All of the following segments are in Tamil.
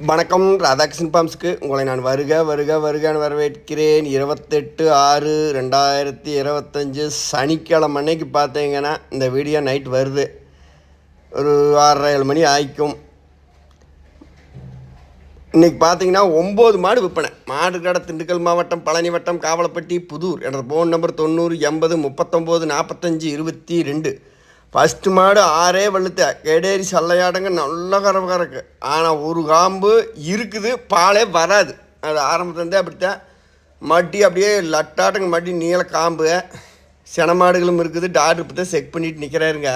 வணக்கம் ராதாகிருஷ்ணன் பாம்ஸுக்கு உங்களை நான் வருக வருக வருகன்னு வரவேற்கிறேன். இருபத்தெட்டு ஆறு ரெண்டாயிரத்தி இருபத்தஞ்சி சனிக்கிழமை அன்னைக்கு பார்த்தீங்கன்னா இந்த வீடியோ நைட் வருது. ஒரு ஆறரை ஏழு மணி ஆயிக்கும். இன்றைக்கி பார்த்தீங்கன்னா ஒம்பது மாடு விற்பனை. மாடு கடை திண்டுக்கல் மாவட்டம் பழனி வட்டம் காவலப்பட்டி புதூர். எனது ஃபோன் நம்பர் தொண்ணூறு எண்பது முப்பத்தொம்போது நாற்பத்தஞ்சு இருபத்தி ரெண்டு. ஃபஸ்ட்டு மாடு ஆறே வெளுத்த கெடேரி சல்லையாடங்க நல்ல கறவை கறக்கு ஆனால் ஒரு காம்பு இருக்குது பாலே வராது. அது ஆரம்பத்துலேருந்தே அப்படித்தான். மட்டி அப்படியே லட்டாட்டங்க மட்டி நீள காம்பு. மாடுகளும் இருக்குது டாக்டர் இப்போ தான் செக் பண்ணிட்டு நிற்கிறாருங்க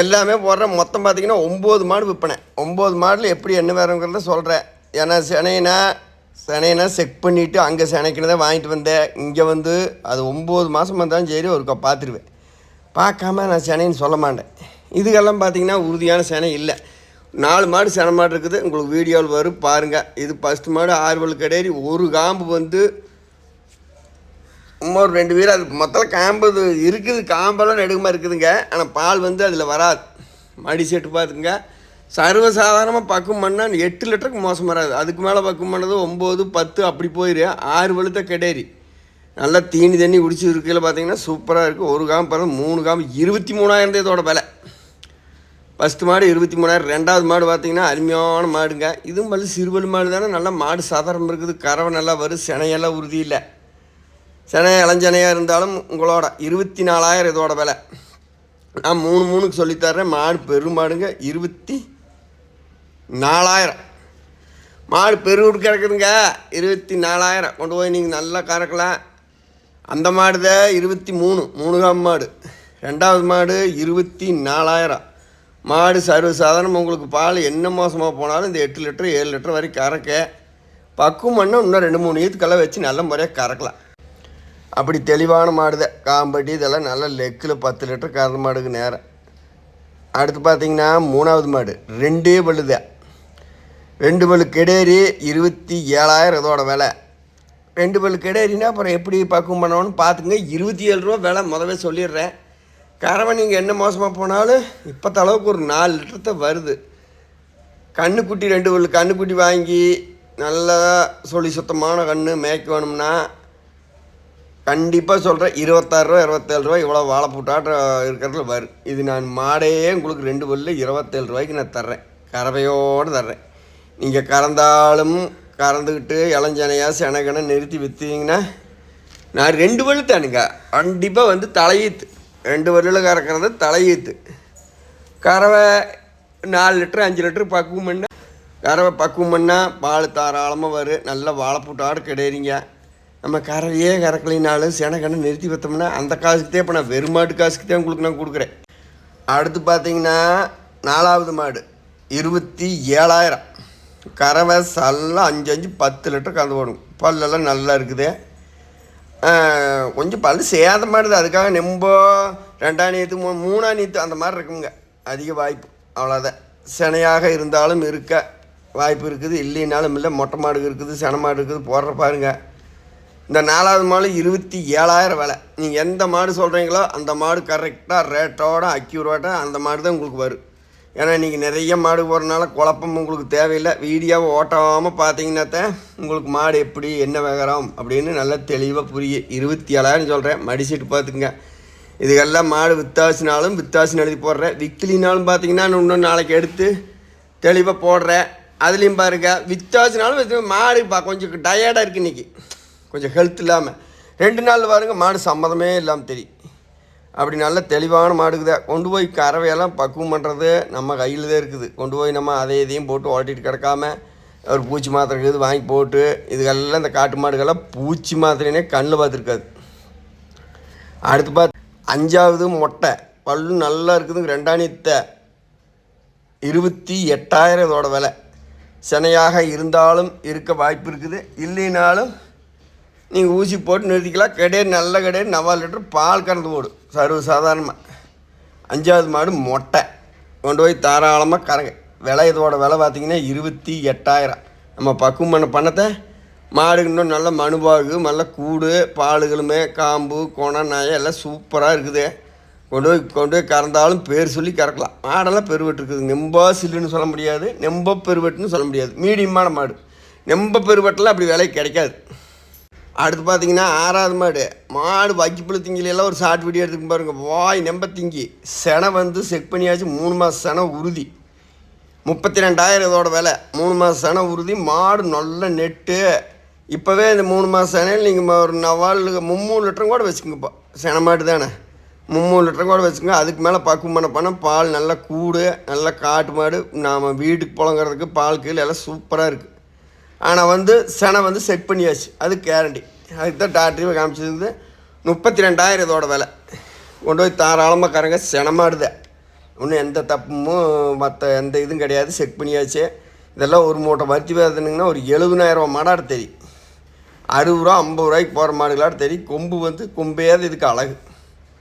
எல்லாமே போடுற மொத்தம் பார்த்திங்கன்னா ஒம்பது மாடு விற்பனை. ஒம்பது மாடில் எப்படி என்ன வேறுங்கிறத சொல்கிறேன் ஏன்னா சினைனா சினைனா செக் பண்ணிவிட்டு அங்கே சினைக்குன்னு தான் வாங்கிட்டு வந்தேன். இங்கே வந்து அது ஒம்பது மாதம் வந்தாலும் சரி ஒருக்கா பார்த்துருவேன் பார்க்காம நான் சேனைன்னு சொல்ல மாட்டேன். இதுக்கெல்லாம் பார்த்தீங்கன்னா உறுதியான சேனை இல்லை. நாலு மாடு செனை மாடு இருக்குது. உங்களுக்கு வீடியோவில் வரும். பாருங்கள் இது ஃபஸ்ட்டு மாடு ஆறுவல் கடையறி ஒரு காம்பு வந்து சும்மா ஒரு ரெண்டு பேர் அது மொத்தம் காம்பு இருக்குது. காம்பெல்லாம் நெடுகமாக இருக்குதுங்க. ஆனால் பால் வந்து அதில் வராது. மடி செட்டு பார்த்துங்க சர்வசாதாரணமாக பக்கம் பண்ணால் எட்டு லிட்டருக்கு மோசம் வராது. அதுக்கு மேலே பக்கம் பண்ணது ஒம்பது பத்து அப்படி போயிடும் ஆறு வலுத்த கெடேரி நல்லா தீனி தண்ணி குடிச்சு இருக்கையில் பார்த்தீங்கன்னா சூப்பராக இருக்குது ஒரு காம் பிறகு மூணு காம்பு இருபத்தி மூணாயிரம் இதோட விலை. ஃபஸ்ட்டு மாடு இருபத்தி மூணாயிரம் ரெண்டாவது மாடு பார்த்தீங்கன்னா அருமையான மாடுங்க. இதுவும் பல்லு சிறுவல் மாடு தானே நல்லா மாடு சாதாரணம் இருக்குது. கறவை நல்லா வரும் சினையெல்லாம் உறுதி இல்லை. சினை இளஞ்சனையாக இருந்தாலும் உங்களோட இருபத்தி நாலாயிரம் இதோட விலை. நான் மூணு மூணுக்கு சொல்லித்தர்றேன் மாடு பெரும் மாடுங்க இருபத்தி நாலாயிரம். மாடு பெருவுடு கிடக்குதுங்க இருபத்தி நாலாயிரம். கொண்டு போய் நீங்கள் நல்லா கறக்கலாம். அந்த மாடு தான் இருபத்தி மூணு மூணு காம் மாடு. ரெண்டாவது மாடு இருபத்தி நாலாயிரம். மாடு சர்வ சாதாரணம் உங்களுக்கு பால் என்ன மோசமாக போனாலும் இந்த எட்டு லிட்டர் ஏழு லிட்டர் வரைக்கும் கறக்க. பக்குவம் பண்ணால் இன்னும் ரெண்டு மூணு ஈத்துக்கெல்லாம் வச்சு நல்ல முறையாக கறக்கலாம். அப்படி தெளிவான மாடு தான் காம்பட்டி இதெல்லாம் நல்ல லெக்கில் பத்து லிட்டர் கறந்த மாடுக்கு நேரம். அடுத்து பார்த்தீங்கன்னா மூணாவது மாடு. ரெண்டே பல்லு தான் ரெண்டு பல்லு கெடேரி இருபத்தி ஏழாயிரம் இதோட விலை. ரெண்டு பல்லு கெடேரினா அப்புறம் எப்படி பக்குவம் பண்ணணும்னு பார்த்துங்க. இருபத்தி ஏழு ரூபா விலை முதவே சொல்லிடுறேன். கறவை நீங்கள் என்ன மோசமாக போனாலும் இப்போத்த அளவுக்கு ஒரு நாலு லிட்டர் தான் வருது. கண்ணுக்குட்டி ரெண்டு பல்லு கண்ணுக்குட்டி வாங்கி நல்லா சொல்லி சுத்தமான கன்று மேய்க்க வேணும்னா கண்டிப்பாக சொல்கிறேன் இருபத்தாறுரூவா இருபத்தேழு ரூபா இவ்வளோ வாழைப்பூட்டாட்ட இருக்கிறதுல வரும் இது நான் மாடையே உங்களுக்கு ரெண்டு பல்லு இருபத்தேழு ரூபாய்க்கு நான் தர்றேன். கறவையோடு தர்றேன். நீங்கள் கறந்தாலும் கறந்துக்கிட்டு இளஞ்சனையாக செனகனை நிறுத்தி விற்றீங்கன்னா நான் ரெண்டு பல்லு கண்டிப்பாக வந்து தலையீத்து. ரெண்டு பல்லில் கறக்கிறது தலையீத்து. கறவை நாலு லிட்டரு அஞ்சு லிட்டரு பக்குவம் பண்ண. கறவை பக்குவம் பண்ணால் பால் தாராளமாக வரும் நல்ல வாழைப்பூட்டாடு கிடையாதுங்க நம்ம கறவையே கறக்கலினாலும் செனக்கண்ணை நிறுத்தி வைத்தோம்னா அந்த காசுக்கு இப்போ நான் வெறும் மாட்டு காசுக்கு தான் உங்களுக்கு நான் கொடுக்குறேன். அடுத்து பார்த்தீங்கன்னா நாலாவது மாடு. இருபத்தி ஏழாயிரம். கறவை சல்லாம் அஞ்சு அஞ்சு பத்து லிட்டர் கலந்து போடும் பல்லெல்லாம் நல்லா இருக்குது. கொஞ்சம் பல்லு சேத மாடுது அதுக்காக நெம்போ ரெண்டாம் நீத்து மூ மூணாம் நீத்து அந்த மாதிரி இருக்குங்க. அதிக வாய்ப்பு. அவ்வளோதான். சினையாக இருந்தாலும் இருக்க வாய்ப்பு இருக்குது. இல்லைனாலும் இல்லை. மொட்டை மாடு இருக்குது சென மாடு இருக்குது. போடுற பாருங்க. இந்த நாலாவது மாடு இருபத்தி ஏழாயிரம் விலை. நீங்கள் எந்த மாடு சொல்கிறீங்களோ அந்த மாடு கரெக்டாக ரேட்டோட அக்யூரேட்டாக அந்த மாடு தான் உங்களுக்கு வரும். ஏன்னா நீங்கள் நிறைய மாடு போகிறனால குழப்பம் உங்களுக்கு தேவையில்லை. வீடியோவை ஓட்டாமல் பார்த்தீங்கன்னாத்தான் உங்களுக்கு மாடு எப்படி என்ன வேகரம் அப்படின்னு நல்லா தெளிவாக புரியும் இருபத்தி ஏழாயிரம் சொல்கிறேன் மடிசீட்டு பார்த்துக்குங்க. இதுக்கெல்லாம் மாடு வித்தாசினாலும் வித்தாசின்னு எழுதி போடுறேன். விக்கிலினாலும் பார்த்தீங்கன்னா நான் இன்னும் நாளைக்கு எடுத்து தெளிவாக போடுறேன். அதுலேயும் பாருங்க வித்தாசினாலும் மாடு பா கொஞ்சம் டயர்டாக இருக்குது இன்றைக்கி கொஞ்சம் ஹெல்த் இல்லாமல் ரெண்டு நாள் பாருங்க மாடு சம்மதமே இல்லாமல் தெரியும். அப்படி நல்ல தெளிவான மாடுக்குதா. கொண்டு போய் கறவையெல்லாம் பக்குவம் பண்ணுறது நம்ம கையில் தான் இருக்குது. கொண்டு போய் நம்ம அதை இதையும் போட்டு ஓட்டிட்டு கிடக்காம ஒரு பூச்சி மாத்திரை இருக்குது வாங்கி போட்டு இதுக்கெல்லாம் இந்த காட்டு மாடுகள்லாம் பூச்சி மாத்திரைனே கண்ணில் பார்த்துருக்காது. அடுத்து பார்த்து அஞ்சாவது மொட்டை. பல்லு நல்லா இருக்குதுங்க ரெண்டாணித்த. இருபத்தி எட்டாயிரம் இதோட விலை. சினையாக இருந்தாலும் இருக்க வாய்ப்பு இருக்குது. இல்லைனாலும் நீங்கள் ஊசி போட்டு நிறுத்திக்கலாம். கிடையாது நல்ல கிடையாது நவால் லிட்டர் பால் கறந்து போடும் சர்வ சாதாரணமாக அஞ்சாவது மாடு மொட்டை. கொண்டு போய் தாராளமாக கறங்க. விலை இதோட விலை பார்த்தீங்கன்னா இருபத்தி எட்டாயிரம். நம்ம பக்குவம் பண்ண பண்ணத்தை மாடு இன்னும் நல்ல மனுபாகு நல்ல கூடு பாலுகளுமே காம்பு கோணம் நாயம் எல்லாம் சூப்பராக இருக்குது. கொண்டு போய் கொண்டு போய் கறந்தாலும் பேர் சொல்லி கறக்கலாம். மாடெல்லாம் பெருவெட்டு இருக்குது. நெம்ப சில்லுன்னு சொல்ல முடியாது. நெம்ப பெருவெட்டுன்னு சொல்ல முடியாது. மீடியமான மாடு. நெம்ப பெருவெட்டெல்லாம் அப்படி விலை கிடைக்காது. அடுத்து பார்த்தீங்கன்னா ஆறாவது மாடு. மாடு வக்கிப்புல திங்கிலாம் ஒரு ஷார்ட் வீடியோ எடுத்துக்க பாருங்க. வாய் நம்ப திங்கி. செனை வந்து செக் பண்ணியாச்சு. மூணு மாதம் செனை உறுதி. முப்பத்தி ரெண்டாயிரம் இதோட விலை. மூணு மாதம் செனை உறுதி. மாடு நல்ல நெட்டு இப்போவே இந்த மூணு மாதம் செனையில் நீங்கள் ஒரு நவால் மும்மூணு லிட்டரும் கூட வச்சுக்கோங்கப்பா. செனை மாடு தானே. மும்மூணு லிட்டரும் கூட வச்சுக்கோங்க. அதுக்கு மேலே பக்குவம் பண்ண பண்ண பால் நல்லா கூடு நல்லா காட்டு மாடு. நாம் வீட்டுக்கு புழங்குறதுக்கு பால் கீழே எல்லாம் சூப்பராக இருக்குது ஆனால் வந்து செனை வந்து செட் பண்ணியாச்சு. அது கேரண்டி அதுக்கு தான் டாக்டரையும் காமிச்சிருந்து முப்பத்தி ரெண்டாயிரம் இதோட விலை. கொண்டு போய் தாராளமாக கரங்க செனமாடுது ஒன்றும் எந்த தப்பும் மற்ற எந்த இதுவும் கிடையாது. செக் பண்ணியாச்சு. இதெல்லாம் ஒரு மூட்டை வறுத்தி வேதனுங்கன்னா ஒரு எழுபதாயிரரூவா மாடாடு தெரியும். அறுபது ரூபா ஐம்பது ரூபாய்க்கு போகிற மாடுகளாட தெரியும். கொம்பு வந்து கொம்பையாவது இதுக்கு அழகு.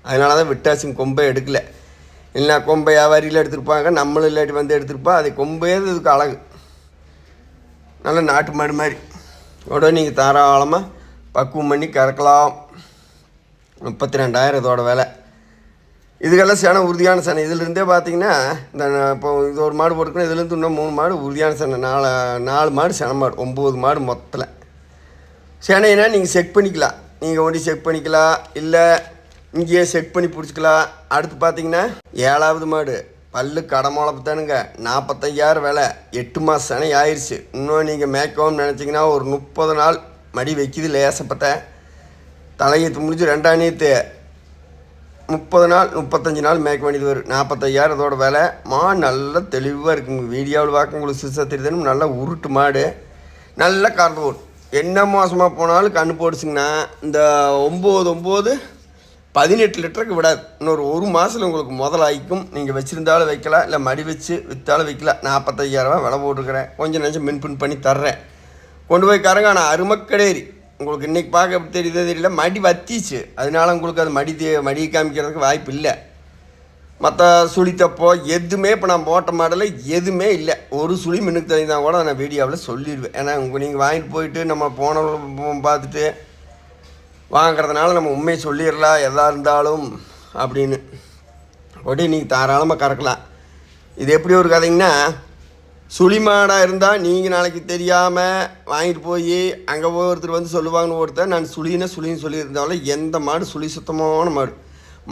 அதனால தான் விட்டாச்சுங்க கொம்பை எடுக்கலை. இல்லைன்னா கொம்பை வியாபாரியில் எடுத்திருப்பாங்க நம்மளும் இல்லாட்டி வந்து எடுத்திருப்பா. அது கொம்பையாவது இதுக்கு அழகு. நல்ல நாட்டு மாடு மாதிரி. உடனே நீங்கள் தாராளமாக பக்குவம் பண்ணி கறக்கலாம். முப்பத்தி ரெண்டாயிரம் இதோட விலை. இதுக்கெல்லாம் சேனை உறுதியான சனை. இதிலிருந்தே பார்த்தீங்கன்னா இந்த இப்போ இது ஒரு மாடு போட்டுக்கணும் இதுலேருந்து இன்னும் மூணு மாடு உறுதியான சனை. நாலு நாலு மாடு சென மாடு ஒம்பது மாடு மொத்தத்தில். சேனைனா நீங்கள் செக் பண்ணிக்கலாம். நீங்கள் ஒண்டி செக் பண்ணிக்கலாம். இல்லை இங்கேயே செக் பண்ணி பிடிச்சிக்கலாம். அடுத்து பார்த்தீங்கன்னா ஏழாவது மாடு. பல்லு கடமுழப்புத்தானுங்க நாற்பத்தையாயிரம் விலை. எட்டு மாதம் சனி ஆயிடுச்சு இன்னும் நீங்கள் மேய்க்கவும் நினச்சிங்கன்னா ஒரு முப்பது நாள் மடி வைக்கிது லேசப்பட்ட. தலையத்து முடிஞ்சு ரெண்டாம் நீத்து. முப்பது நாள் முப்பத்தஞ்சு நாள் மேய்க்க வேண்டியது வரும். நாற்பத்தையாயிரம் இதோட விலை. மா நல்லா தெளிவாக இருக்குங்க. வீடியோவில் பார்க்க உங்களுக்கு சிறுசாக தெரியுதுன்னு நல்லா உருட்டு மாடு. நல்ல கறந்து போடும் என்ன மோசமாக போனாலும் கண்ணு போடுச்சுங்கன்னா இந்த ஒம்பது ஒம்பது பதினெட்டு லிட்டருக்கு விடாது. இன்னொரு ஒரு மாதத்தில் உங்களுக்கு முதலாய்க்கும். நீங்கள் வச்சுருந்தாலும் வைக்கலாம். இல்லை மடி வச்சு விற்றாலும் வைக்கலாம். நாற்பத்தையாயிரரூவா விலை போட்டுருக்கிறேன். கொஞ்சம் நெஞ்சம் மின்பின் பண்ணி தர்றேன். கொண்டு போய் கரங்க. ஆனால் அருமக்கடேரி. உங்களுக்கு இன்றைக்கி பார்க்க எப்படி தெரியுதோ தெரியல. மடி வத்திச்சு. அதனால உங்களுக்கு அது மடி தே- மடி காமிக்கிறதுக்கு வாய்ப்பு இல்லை. மற்ற சுழித்தப்போ தப்போ எதுவுமே இப்போ நான் போட்ட மாடலில் எதுவுமே இல்லை. ஒரு சுழி மின்னுக்கு தெரிஞ்சா கூட நான் வீடியோவில் சொல்லிடுவேன். ஏன்னா உங்கள் நீங்கள் வாங்கிட்டு போயிட்டு நம்ம போன பார்த்துட்டு வாங்குறதுனால நம்ம உண்மையை சொல்லிடலாம். எதாக இருந்தாலும் அப்படின்னு. அப்படி நீங்கள் தாராளமாக கறக்கலாம். இது எப்படி ஒரு கதைங்கன்னா சுழி மாடாக இருந்தால் நீங்கள் நாளைக்கு தெரியாமல் வாங்கிட்டு போய் அங்கே போய் ஒருத்தர் வந்து சொல்லுவாங்கன்னு ஒருத்தர் நான் சுழின்னா சுழின்னு சொல்லியிருந்தாலும் எந்த மாடு சுழி சுத்தமான மாடு.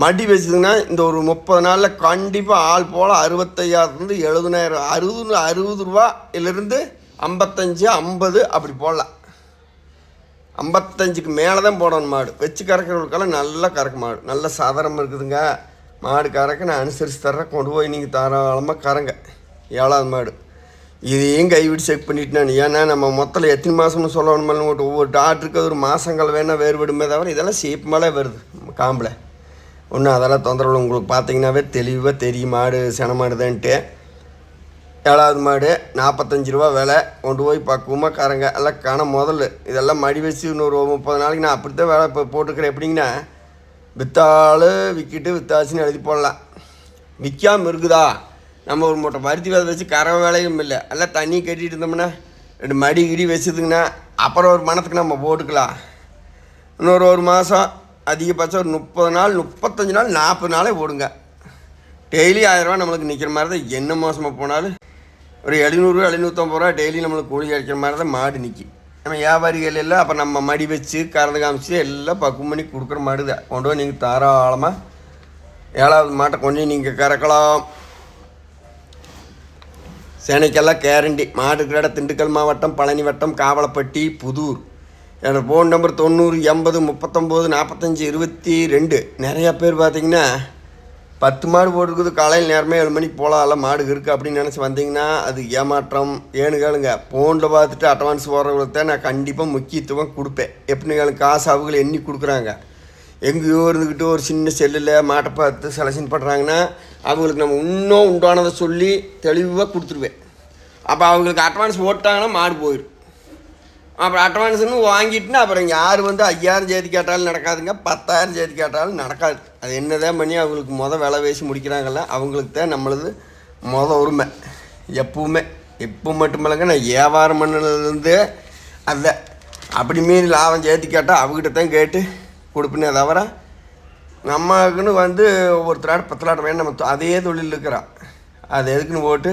மடி வச்சதுன்னா இந்த ஒரு முப்பது நாளில் கண்டிப்பாக ஆள் போல் அறுபத்தையாயிரத்துலேருந்து எழுபதாயிரம் அறுபது அறுபது ரூபாயிலிருந்து ஐம்பத்தஞ்சு ஐம்பது அப்படி போடலாம். ஐம்பத்தஞ்சுக்கு மேலே தான் போடணும் மாடு. வச்சு கறக்கிறவங்களுக்கெல்லாம் நல்லா கறக்க மாடு. நல்ல சாதாரணம் இருக்குதுங்க. மாடு கறக்க நான் அனுசரித்து தர்றேன். கொண்டு போய் நீங்கள் தாராளமாக கறங்க. ஏழாவது மாடு. இதையும் கைவிட்டு செக் பண்ணிட்டு நான். ஏன்னா நம்ம மொத்தத்தில் எத்தனை மாதம்னு சொல்லணுமே ஒவ்வொரு டாக்டருக்கு ஒரு மாதங்கள் வேணால் வேறுபடுமே தவிர இதெல்லாம் சீப்பு மேலே வருது. காம்பில். ஒன்றும் அதெல்லாம் தொந்தரவு உங்களுக்கு பார்த்தீங்கன்னாவே தெளிவாக தெரியும். மாடு சென மாடுதான்ட்டு. ஏழாவது மாடு நாற்பத்தஞ்சு ரூபா விலை. கொண்டு போய் பக்குவமாக காரங்க எல்லாம் கண முதல்ல இதெல்லாம் மடி வச்சு இன்னொரு முப்பது நாளைக்கு நான் அப்படி தான் வேலை இப்போ போட்டுக்கிறேன். எப்படிங்கன்னா விற்றாலும் விற்கிட்டு வித்தாச்சுன்னு எழுதி போடலாம். விற்காம இருக்குதா? நம்ம ஒரு மூட்டை பருத்தி வேலை வச்சு கறவை வேலையும் இல்லை. எல்லாம் தண்ணி கட்டிட்டு இருந்தோம்னா ரெண்டு மடி கிடி வச்சதுங்கன்னா அப்புறம் ஒரு மனத்துக்கு நம்ம போட்டுக்கலாம். இன்னொரு ஒரு மாதம் அதிகபட்சம் ஒரு முப்பது நாள் முப்பத்தஞ்சு நாள் நாற்பது நாளே போடுங்க டெய்லி ஆயிரரூவா நம்மளுக்கு நிற்கிற மாதிரி தான். என்ன மாதமாக போனாலும் ஒரு எழுநூறு எழுநூற்றம்பது ரூபா டெய்லி நம்மளுக்கு கூலி கிடைக்கிற மாதிரி தான் மாடு நிற்கி நம்ம வியாபாரிகள் எல்லாம் அப்போ நம்ம மடி வச்சு கறந்து காமிச்சு எல்லாம் பக்குவம் பண்ணி கொடுக்குற மாடு தான். கொண்டு போய் நீங்கள் தாராளமாக ஏழாவது மாட்டை கொஞ்சம் நீங்கள் கறக்கலாம். சேனைக்கெல்லாம் கேரண்டி மாடு கிரட திண்டுக்கல் மாவட்டம் பழனி வட்டம் காவலப்பட்டி புதூர். என்னோடய ஃபோன் நம்பர் தொண்ணூறு எண்பது முப்பத்தொம்போது நாற்பத்தஞ்சி இருபத்தி ரெண்டு. நிறையா பேர் பார்த்தீங்கன்னா பத்து மாடு போட்டிருக்குது காலையில் நேரமே ஏழு மணிக்கு போகலாம்ல மாடு இருக்குது அப்படின்னு நினச்சி வந்தீங்கன்னா அது ஏமாற்றம். ஏன்னு கேளுங்க ஃபோனில் பார்த்துட்டு அட்வான்ஸ் போடுறவங்களுக்கு தான் நான் கண்டிப்பாக முக்கியத்துவம் கொடுப்பேன். எப்படின்னு கேளுங்க காசு அவங்கள எண்ணி கொடுக்குறாங்க. எங்கேயோ இருந்துக்கிட்டு ஒரு சின்ன செல்லில் மாட்டை பார்த்து செலக்ஷன் பண்ணுறாங்கன்னா அவங்களுக்கு நம்ம இன்னும் உண்டானதை சொல்லி தெளிவாக கொடுத்துருவேன். அப்போ அவங்களுக்கு அட்வான்ஸ் போட்டாங்கன்னா மாடு போயிடும் அப்புறம் அட்வான்ஸ்னு வாங்கிட்டுனா அப்புறம் யார் வந்து ஐயாயிரம் சேர்த்து கேட்டாலும் நடக்காதுங்க பத்தாயிரம் சேர்த்து கேட்டாலும் நடக்காது. அது என்னதான் பண்ணி அவங்களுக்கு மொதல் விலை பேசி முடிக்கிறாங்கல்ல அவங்களுக்கு தான் நம்மளது மொதல் உரிமை. எப்பவுமே. இப்போ மட்டும் இல்லைங்க நான் வியாபாரம் பண்ணதுலேருந்து அதை அப்படி மீறி லாபம் சேர்த்து கேட்டால் அவங்ககிட்ட தான் கேட்டு கொடுப்பேனே தவிர நம்மளுக்குன்னு வந்து ஒருத்தராட்டு பத்து லாட்டம் வேணும். நம்ம அதே தொழில் இருக்கிறான். அது எதுக்குன்னு போட்டு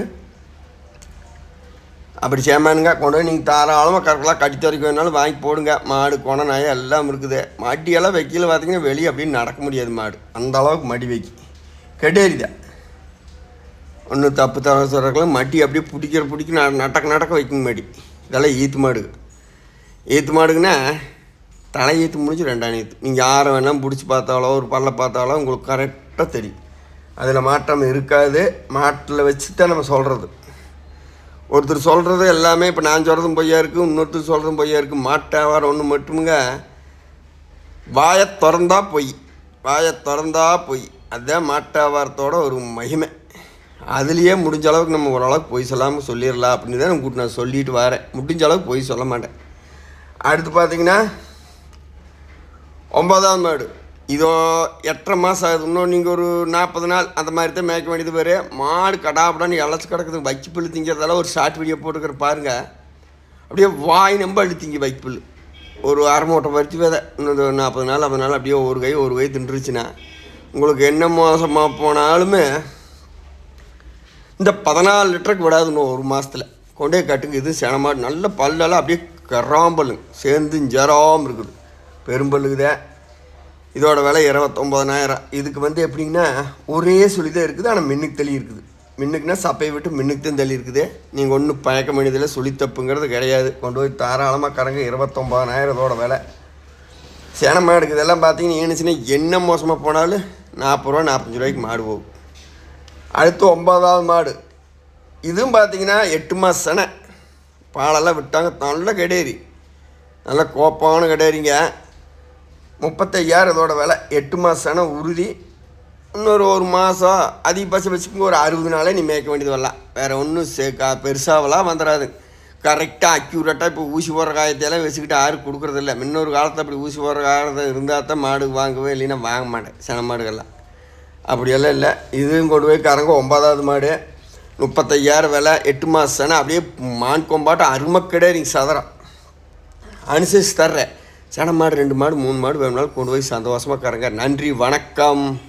அப்படி சேமானுங்க கொண்டு போய் நீங்கள் தாராளமாக கரெக்டாக கட்டி துறைக்க வேணாலும் வாங்கி போடுங்க. மாடு கொண நாய் எல்லாம் இருக்குது. மடியெல்லாம் வைக்கல பார்த்தீங்கன்னா வெளியே அப்படின்னு நடக்க முடியாது மாடு. அந்த அளவுக்கு மடி வைக்கி. கெடேரிதான் ஒன்றும் தப்பு தர சொல்கிறக்கலாம் மடி அப்படியே பிடிக்கிற பிடிக்க ந நடக்க நடக்க வைக்கும் மடி. இதெல்லாம் ஈத்து மாடு. ஈத்து மாடுக்குன்னா தலை ஈத்து முடிஞ்சு ரெண்டாம் ஈத்து. நீங்கள் யாரை வேணாலும் பிடிச்சி பார்த்தாலோ ஒரு பல்ல பார்த்தாலோ உங்களுக்கு கரெக்டாக தெரியும். அதில் மாற்றம் இருக்காது. மாட்டில் வச்சு தான் நம்ம சொல்கிறது ஒருத்தர் சொல்கிறது எல்லாமே இப்போ நான் சொல்கிறதும் பொய்யா இருக்குது இன்னொருத்தர் சொல்கிறதும் பொய்யா இருக்குது மாட்டாவார் ஒன்று மட்டுமுங்க. வாயை திறந்தா பொய். வாயை திறந்தா பொய். அதுதான் மாட்டாவாரத்தோட ஒரு மகிமை. அதுலேயே முடிஞ்ச அளவுக்கு நம்ம ஓரளவுக்கு பொய் சொல்லாமல் சொல்லிடலாம் அப்படின்னு தான் கூட்டு நான் சொல்லிட்டு வரேன். முடிஞ்ச அளவுக்கு பொய் சொல்ல மாட்டேன். அடுத்து பார்த்தீங்கன்னா ஒன்பதாம் மாடு இதோ எட்டரை மாதம் ஆகுது. இன்னும் நீங்கள் ஒரு நாற்பது நாள் அந்த மாதிரி தான் மேய்க்க வேண்டியது பேர் மாடு கடாப்படான்னு இழைச்சி கிடக்குது வைக்கு புல் திங்கிறதால ஒரு ஷார்ட் வீடியோ போட்டுக்கிற பாருங்க. அப்படியே வாய் நம்ப அழுத்திங்க வைக்கு புல் ஒரு அரை மூட்டை பறித்து விதை. இன்னும் நாற்பது நாள் ஐம்பது நாள் அப்படியே ஒரு கை ஒரு கை தின்றுச்சுன்னா உங்களுக்கு என்ன மோசமாக போனாலுமே இந்த பதினாலு லிட்டருக்கு விடாது இன்னும் ஒரு மாதத்தில் கொண்டே கட்டுங்க. இது சேனமாடு நல்ல பல்லெல்லாம் அப்படியே கராம்பல்லுங்க. சேர்ந்து ஜெராமல் இருக்குது. பெரும்பல்லுக்குதே. இதோட விலை இருபத்தொம்போதனாயிரம் இதுக்கு வந்து எப்படிங்கன்னா ஒரே சுழி தான் இருக்குது ஆனால் மின்னுக்கு தள்ளி இருக்குது. மின்னுக்குன்னா சப்பையை விட்டு மின்னுக்கு தான் தள்ளி இருக்குது. நீங்கள் ஒன்றும் பயக்க வேண்டியதில் சுழி தப்புங்கிறது கிடையாது. கொண்டு போய் தாராளமாக கறங்க இருபத்தொம்போதனாயிரம் இதோட விலை. சேன மாடுக்கு இதெல்லாம் பார்த்தீங்கன்னா ஏனுச்சுன்னா என்ன மோசமாக போனாலும் நாற்பது ரூபா நாற்பத்தஞ்சு ரூபாய்க்கு மாடு போகும். அடுத்து ஒன்பதாவது மாடு. இதுவும் பார்த்தீங்கன்னா எட்டு மாத செனை பாலெல்லாம் விட்டாங்க நல்ல கெடேரி. நல்ல கோப்பமான கெடேரிங்க. முப்பத்தையாயிரம் இதோட விலை. எட்டு மாதம் உறுதி. இன்னொரு ஒரு மாதம் அதிகபட்சம் வச்சுக்கோங்க ஒரு அறுபது நாளே நீ மேய்க்க வேண்டியது வரலாம். வேறு ஒன்றும் சேர்க்கா பெருசாவெல்லாம் வந்துடாது கரெக்டாக அக்யூரேட்டாக இப்போ ஊசி போடுற காயத்தையெல்லாம் வச்சுக்கிட்டு யாரும் கொடுக்குறதில்ல முன்னொரு காலத்தில் அப்படி ஊசி போடுற காலத்தில் இருந்தால் தான் மாடு வாங்குவேன் இல்லைன்னா வாங்க மாட்டேன். சின மாடுகள்லாம். அப்படியெல்லாம் இல்லை. இதுவும் கொண்டு போய் கறங்க. ஒன்பதாவது மாடு. முப்பத்தையாயிரம் விலை எட்டு மாதம் அப்படியே மான் கொம்பாட்டம் அருமக்கடே நீங்கள் சதறம் அனுசரித்து தர்றேன். சன மாடு ரெண்டு மாடு மூணு மாடு வேணும்னாலும் கொண்டு போய் சந்தோஷமாக கறங்க. நன்றி வணக்கம்.